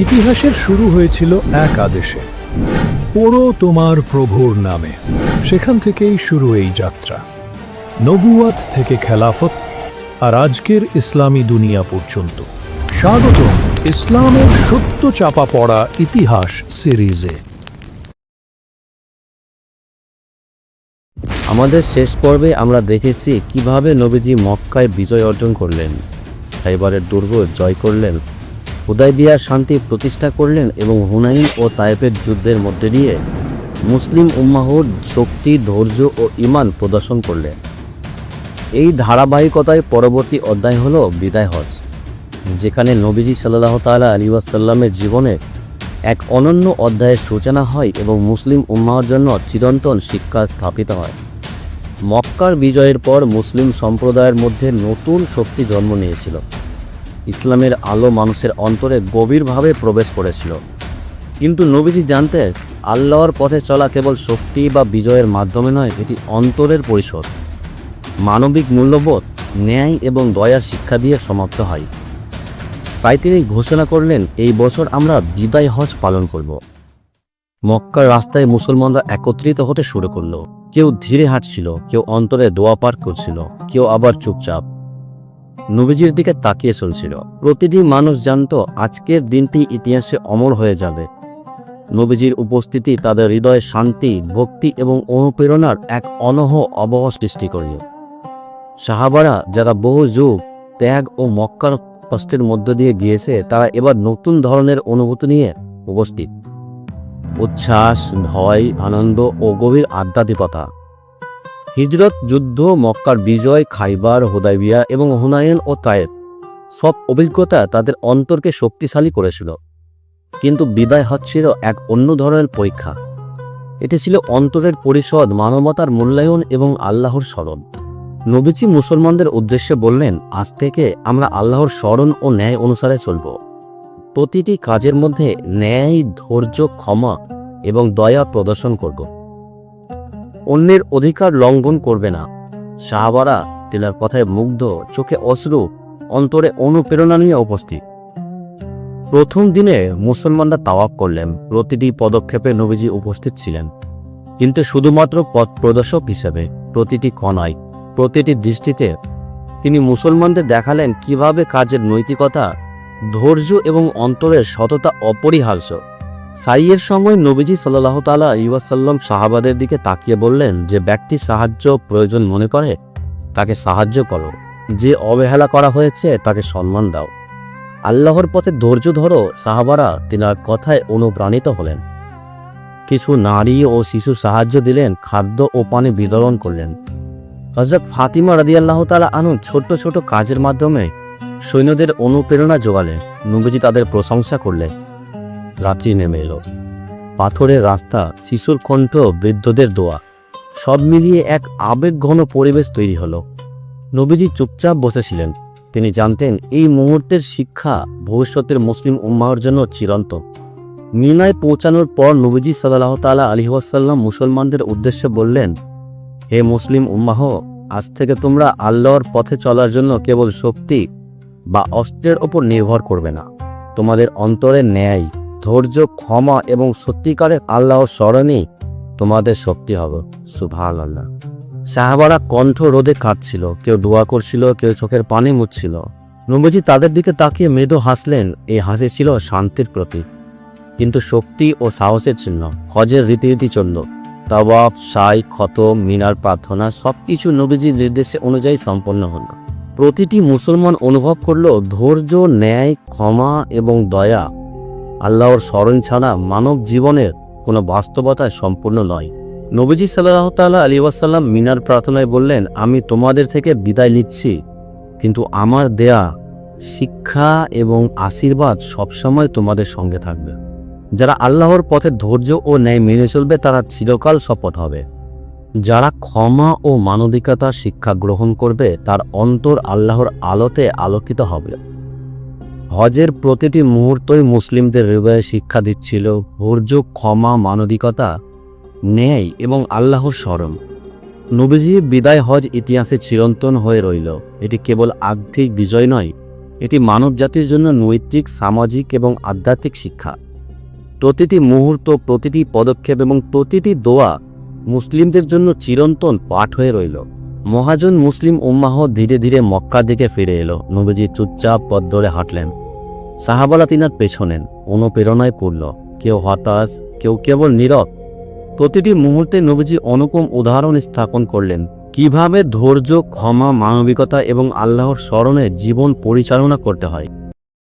ইতিহাসের শুরু হয়েছিল এক আদেশে। পড়ো তোমার প্রভুর নামে। সেখান থেকেই শুরু এই যাত্রা। নবুয়াত থেকে খেলাফত আর আজকের ইসলামী দুনিয়া পর্যন্ত। স্বাগত ইসলামের সত্য চাপা পড়া ইতিহাস সিরিজে। আমাদের শেষ পর্বে আমরা দেখেছি কীভাবে নবীজি মক্কায় বিজয় অর্জন করলেন, খাইবারের দুর্গ জয় করলেন হুদাইবিয়ার শান্তি প্রতিষ্ঠা করলেন এবং হুনাইন ও তায়েফের যুদ্ধের মধ্যে দিয়ে মুসলিম উম্মাহর শক্তি, ধৈর্য ও ইমান প্রদর্শন করলেন। এই ধারাবাহিকতায় পরবর্তী অধ্যায় হল বিদায় হজ, যেখানে নবীজি সাল্লাহ তালা আলী ওয়াসাল্লামের জীবনে এক অনন্য অধ্যায়ের সূচনা হয় এবং মুসলিম উম্মাহর জন্য চিরন্তন শিক্ষা স্থাপিত হয়। মক্কার বিজয়ের পর মুসলিম সম্প্রদায়ের মধ্যে নতুন শক্তি জন্ম নিয়েছিল। ইসলামের আলো মানুষের অন্তরে গভীরভাবে প্রবেশ করেছিল। কিন্তু নবীজি জানতেন আল্লাহর পথে চলা কেবল শক্তি বা বিজয়ের মাধ্যমে নয়, এটি অন্তরের পরিশোধ মানবিক মূল্যবোধ, ন্যায় এবং দয়ার শিক্ষা দিয়ে সমাপ্ত হয়। তাই তিনি ঘোষণা করলেন, এই বছর আমরা বিদায় হজ পালন করব। মক্কার রাস্তায় মুসলমানরা একত্রিত হতে শুরু করল। কেউ ধীরে হাঁটছিল, কেউ অন্তরে দোয়া পার করছিল, কেউ আবার চুপচাপ। নবীজির দিকে তাকিয়ে চলছিল। প্রতিটি মানুষ জানতো, আজকের দিনটি ইতিহাসে অমর হয়ে যাবে। নবীজির উপস্থিতি তাদের হৃদয়ে শান্তি, ভক্তি এবং অনুপ্রেরণার এক অনহ অবহ সৃষ্টি করল। সাহাবারা যারা বহু যুগ ত্যাগ ও মক্কার কষ্টের মধ্য দিয়ে গিয়েছে, তারা এবার নতুন ধরনের অনুভূতি নিয়ে উপস্থিত। উচ্ছ্বাস, ভয়, আনন্দ ও গভীর আধ্যাত্মিকতা। হিজরত, যুদ্ধ, মক্কার বিজয়, খাইবার, হুদাইবিয়া এবং হুনায়ন ও তায়েব সব অভিজ্ঞতা তাদের অন্তরকে শক্তিশালী করেছিল। কিন্তু বিদায় হচ্ছিল এক অন্য ধরনের পরীক্ষা। এটি ছিল অন্তরের পরিষদ, মানবতার মূল্যায়ন এবং আল্লাহর স্মরণ। নবীজি মুসলমানদের উদ্দেশ্যে বললেন, আজ থেকে আমরা আল্লাহর স্মরণ ও ন্যায় অনুসারে চলব। প্রতিটি কাজের মধ্যে ন্যায়, ধৈর্য, ক্ষমা এবং দয়া প্রদর্শন করব। অন্যের অধিকার লঙ্ঘন করবে না। সাহাবারা তিলার কথায় মুগ্ধ, চোখে অশ্রু, অন্তরে অনুপ্রেরণা নিয়ে উপস্থিত। প্রথম দিনে মুসলমানরা তাওয়াব করলেন, প্রতিটি পদক্ষেপে নবীজি উপস্থিত ছিলেন। কিন্তু শুধুমাত্র পথ প্রদর্শক হিসেবে, প্রতিটি কণায় প্রতিটি দৃষ্টিতে তিনি মুসলমানদের দেখালেন কীভাবে কাজের নৈতিকতা, ধৈর্য এবং অন্তরের সততা অপরিহার্য। সাইয়ের সময় নবীজি সাল্লাহ তালা ইউসাল্লাম সাহাবাদের দিকে তাকিয়ে বললেন যে, ব্যক্তি সাহায্য প্রয়োজন মনে করে, তাকে সাহায্য করো। যে অবহেলা করা হয়েছে, তাকে সম্মান দাও। আল্লাহর পথে ধৈর্য ধরো, সাহাবারা তিনার কথায় অনুপ্রাণিত হলেন। কিছু নারী ও শিশু সাহায্য দিলেন, খাদ্য ও পানি বিতরণ করলেন। হজরত ফাতিমা রাদিয়াল্লাহ তালা আনু ছোট ছোট কাজের মাধ্যমে সৈন্যদের অনুপ্রেরণা যোগালেন। নবীজি তাদের প্রশংসা করলেন। রাত্রি নেমে এলো। পাথরের রাস্তা, শিশুর কণ্ঠ, বৃদ্ধদের দোয়া, সব মিলিয়ে এক আবেগঘন পরিবেশ তৈরি হলো। নবীজি চুপচাপ বসেছিলেন। তিনি জানতেন, এই মুহূর্তের শিক্ষা ভবিষ্যতের মুসলিম উম্মাহর জন্য চিরন্ত মিনায় পৌঁছানোর পর নবীজি সাল্লাহ তালা আলিহাসাল্লাম মুসলমানদের উদ্দেশ্যে বললেন, হে মুসলিম উম্মাহ, আজ থেকে তোমরা আল্লাহর পথে চলার জন্য কেবল শক্তি বা অস্ত্রের ওপর নির্ভর করবে না। তোমাদের অন্তরের ন্যায় ধৈর্য, ক্ষমা এবং সত্যিকারের আল্লাহ স্মরণেই তোমাদের শক্তি হবে। সুভাল আল্লাহ সাহাবারা কণ্ঠ রোদে কাটছিল কেউ দোয়া করছিল, কেউ চোখের পানি মুছছিল। নবীজি তাদের দিকে তাকিয়ে মৃদু হাসলেন, এই হাসি ছিল শান্তির প্রতীক। কিন্তু শক্তি ও সাহসের চিহ্ন, হজের রীতিরীতি চলল। তবাব সাই ক্ষত মিনার প্রার্থনা সব কিছু নবীজির নির্দেশে অনুযায়ী সম্পন্ন হল। প্রতিটি মুসলমান অনুভব করল ধৈর্য, ন্যায়, ক্ষমা এবং দয়া আল্লাহর স্মরণ ছাড়া মানব জীবনের কোনো বাস্তবতায় সম্পূর্ণ নয়। নবীজি সাল্লাহ তাল্লাহ আলী ওয়াসাল্লাম মিনার প্রার্থনায় বললেন, আমি তোমাদের থেকে বিদায় নিচ্ছি, কিন্তু আমার দেয়া শিক্ষা এবং আশীর্বাদ সবসময় তোমাদের সঙ্গে থাকবে। যারা আল্লাহর পথে ধৈর্য ও ন্যায় মেনে চলবে, তারা চিরকাল শপথ হবে। যারা ক্ষমা ও মানবিকতার শিক্ষা গ্রহণ করবে, তার অন্তর আল্লাহর আলোতে আলোকিত হবে। হজের প্রতিটি মুহূর্তই মুসলিমদের হৃদয়ে শিক্ষা দিচ্ছিল ধৈর্য, ক্ষমা, মানবিকতা, ন্যায় এবং আল্লাহর স্মরণ। নবীজি বিদায় হজ ইতিহাসে চিরন্তন হয়ে রইল। এটি কেবল আর্থিক বিজয় নয়, এটি মানব জাতির জন্য নৈতিক, সামাজিক এবং আধ্যাত্মিক শিক্ষা। প্রতিটি মুহূর্ত, প্রতিটি পদক্ষেপ এবং প্রতিটি দোয়া মুসলিমদের জন্য চিরন্তন পাঠ হয়ে রইল। মহাজন মুসলিম উম্মাহ ধীরে ধীরে মক্কা দিকে ফিরে এলো। নবীজি চুপচাপ পথ ধরে হাঁটলেন। সাহাবালা তিনার পেছনেন অনুপ্রেরণায় পড়ল। কেউ হতাশ, কেউ কেবল নীরব। প্রতিটি মুহূর্তে নবীজি অনুপম উদাহরণ স্থাপন করলেন। কীভাবে ধৈর্য, ক্ষমা, মানবিকতা এবং আল্লাহর স্মরণে জীবন পরিচালনা করতে হয়।